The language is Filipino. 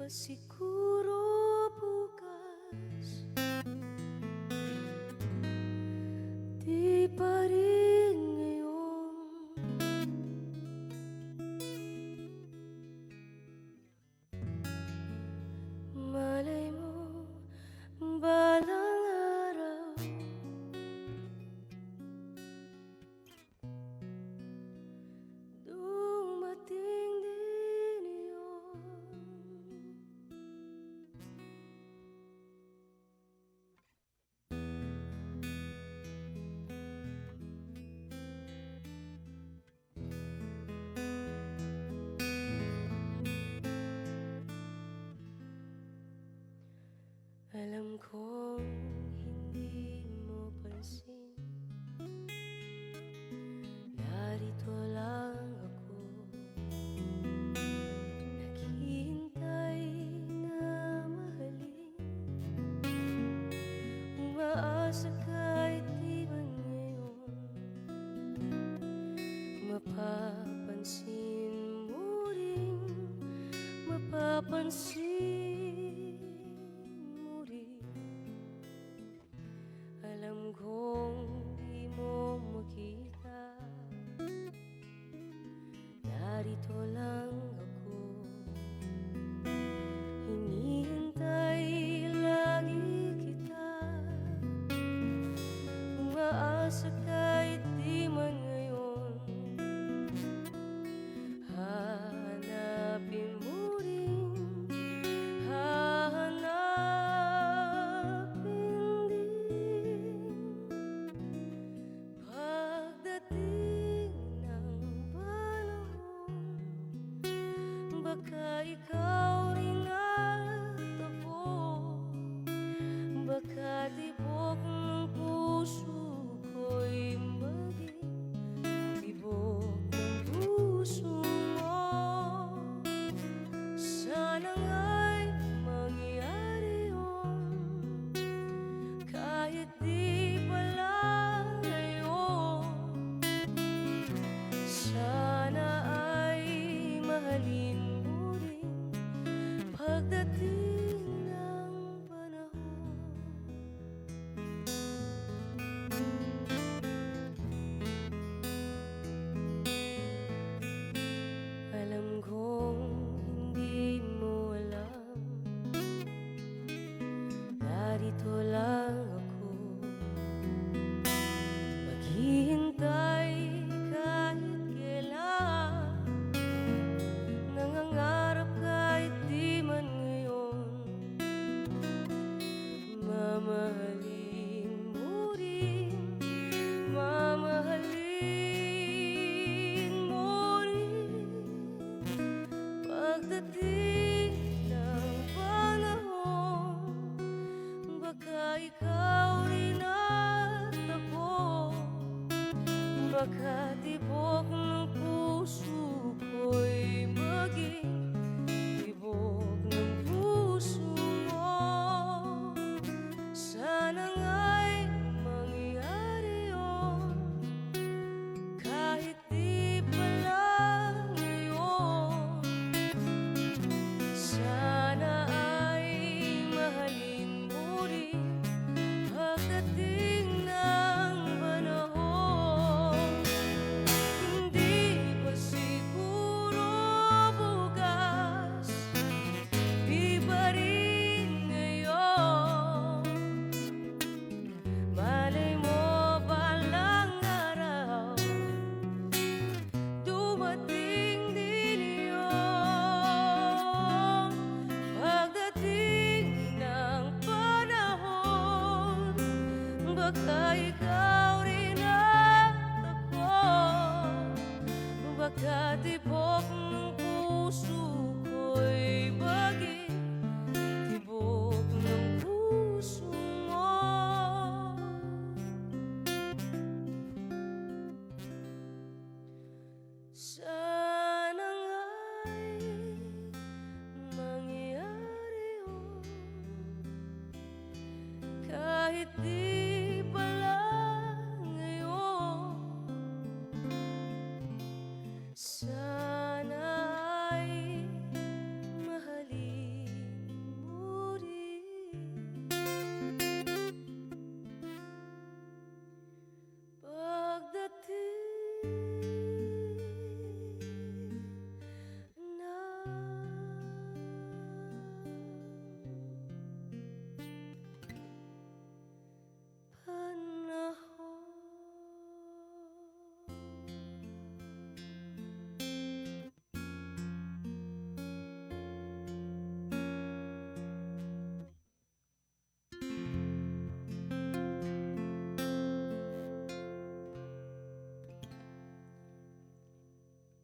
pa siguro bukas. Di pa rin napapansin mo rin. Alam kong di mo makita. Narito lang ako. Hinihintay lagi kita. Umaasa Pagkatibok ng puso ko'y bagay Tibok ng puso mo. Sana nga'y mangyari yun. Kahit di